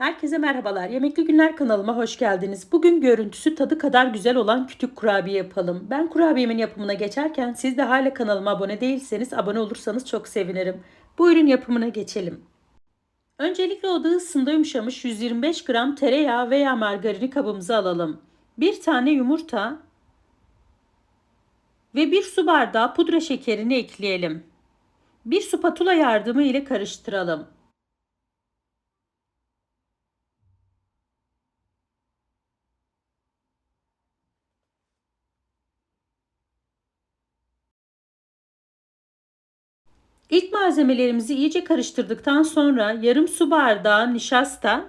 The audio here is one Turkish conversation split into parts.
Herkese merhabalar. Yemekli Günler kanalıma hoş geldiniz. Bugün görüntüsü tadı kadar güzel olan kütük kurabiye yapalım. Ben kurabiyemin yapımına geçerken siz de hala kanalıma abone değilseniz abone olursanız çok sevinirim. Bu ürün yapımına geçelim. Öncelikle oda ısısında yumuşamış 125 gram tereyağı veya margarini kabımıza alalım. Bir tane yumurta ve bir su bardağı pudra şekerini ekleyelim. Bir spatula yardımı ile karıştıralım. İlk malzemelerimizi iyice karıştırdıktan sonra yarım su bardağı nişasta,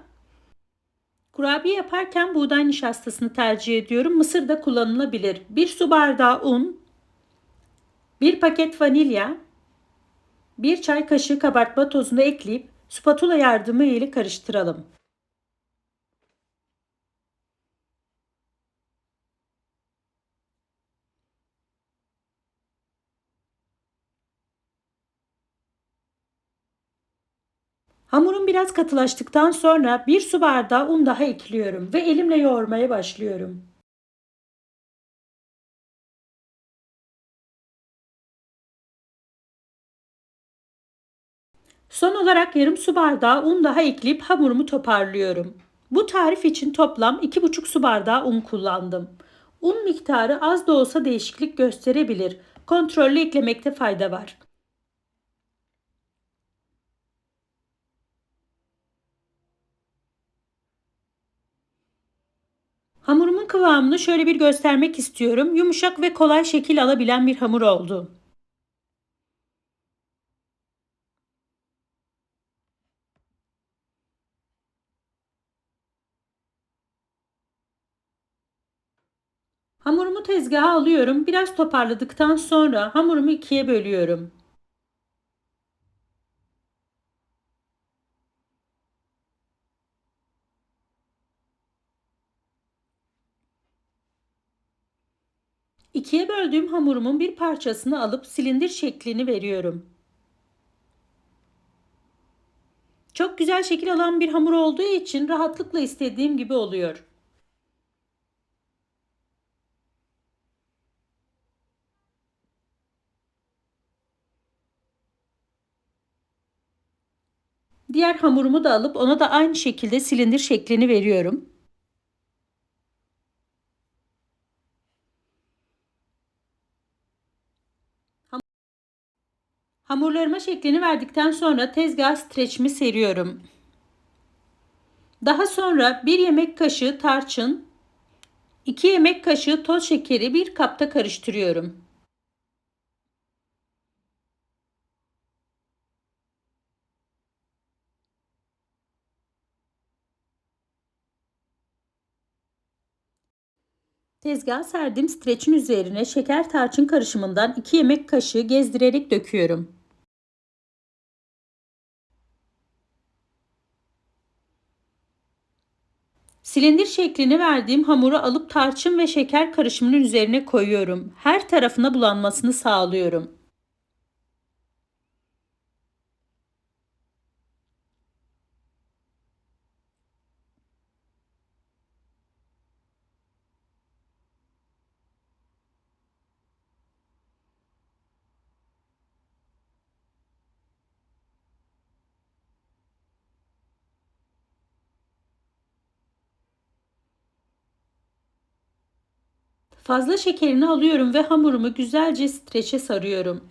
kurabiye yaparken buğday nişastasını tercih ediyorum. Mısır da kullanılabilir. Bir su bardağı un, bir paket vanilya, bir çay kaşığı kabartma tozunu ekleyip spatula yardımı ile karıştıralım. Hamurum biraz katılaştıktan sonra bir su bardağı un daha ekliyorum ve elimle yoğurmaya başlıyorum. Son olarak yarım su bardağı un daha ekleyip hamurumu toparlıyorum. Bu tarif için toplam 2,5 su bardağı un kullandım. Un miktarı az da olsa değişiklik gösterebilir. Kontrollü eklemekte fayda var. Hamurumun kıvamını şöyle bir göstermek istiyorum. Yumuşak ve kolay şekil alabilen bir hamur oldu. Hamurumu tezgaha alıyorum. Biraz toparladıktan sonra hamurumu ikiye bölüyorum. İkiye böldüğüm hamurumun bir parçasını alıp silindir şeklini veriyorum. Çok güzel şekil alan bir hamur olduğu için rahatlıkla istediğim gibi oluyor. Diğer hamurumu da alıp ona da aynı şekilde silindir şeklini veriyorum. Hamurlarıma şeklini verdikten sonra tezgah streçimi seriyorum. Daha sonra 1 yemek kaşığı tarçın, 2 yemek kaşığı toz şekeri bir kapta karıştırıyorum. Tezgaha serdiğim streçin üzerine şeker tarçın karışımından 2 yemek kaşığı gezdirerek döküyorum. Silindir şeklini verdiğim hamuru alıp tarçın ve şeker karışımının üzerine koyuyorum. Her tarafına bulanmasını sağlıyorum. Fazla şekerini alıyorum ve hamurumu güzelce streçe sarıyorum.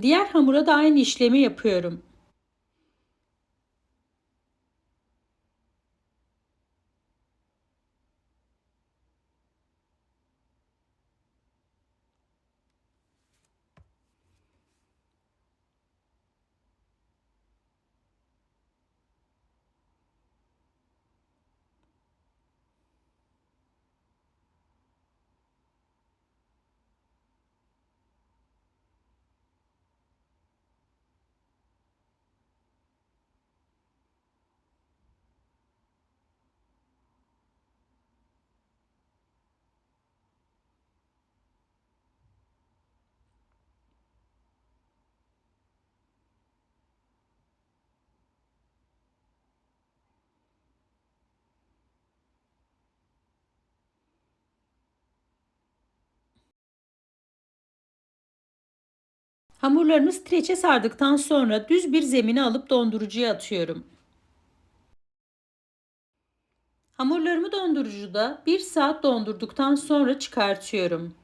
Diğer hamura da aynı işlemi yapıyorum. Hamurlarımı streçe sardıktan sonra düz bir zemine alıp dondurucuya atıyorum. Hamurlarımı dondurucuda 1 saat dondurduktan sonra çıkartıyorum.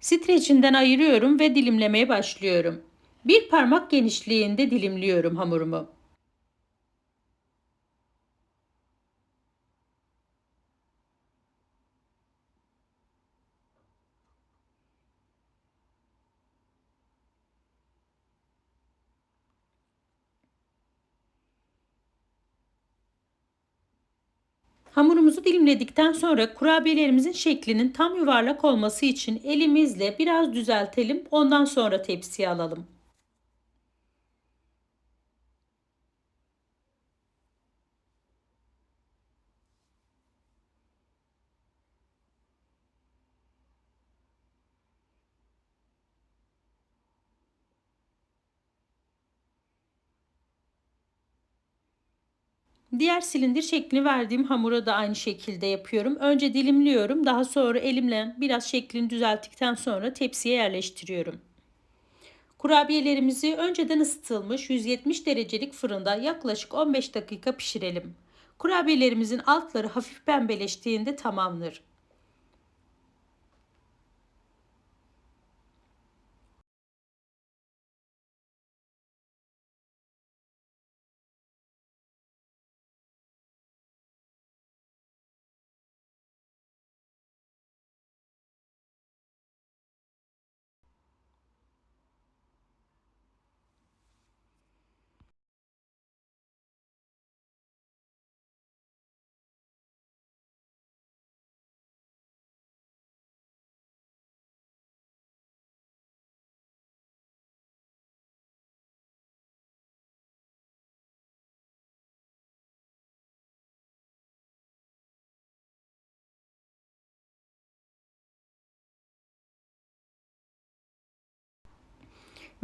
Streçinden ayırıyorum ve dilimlemeye başlıyorum. Bir parmak genişliğinde dilimliyorum hamurumu. Hamurumuzu dilimledikten sonra kurabiyelerimizin şeklinin tam yuvarlak olması için elimizle biraz düzeltelim. Ondan sonra tepsiye alalım. Diğer silindir şeklini verdiğim hamura da aynı şekilde yapıyorum. Önce dilimliyorum. Daha sonra elimle biraz şeklini düzelttikten sonra tepsiye yerleştiriyorum. Kurabiyelerimizi önceden ısıtılmış 170 derecelik fırında yaklaşık 15 dakika pişirelim. Kurabiyelerimizin altları hafif pembeleştiğinde tamamdır.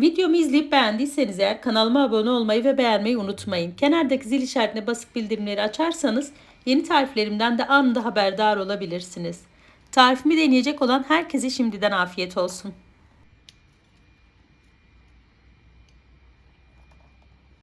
Videomu izleyip beğendiyseniz eğer kanalıma abone olmayı ve beğenmeyi unutmayın. Kenardaki zil işaretine basıp bildirimleri açarsanız yeni tariflerimden de anında haberdar olabilirsiniz. Tarifimi deneyecek olan herkese şimdiden afiyet olsun.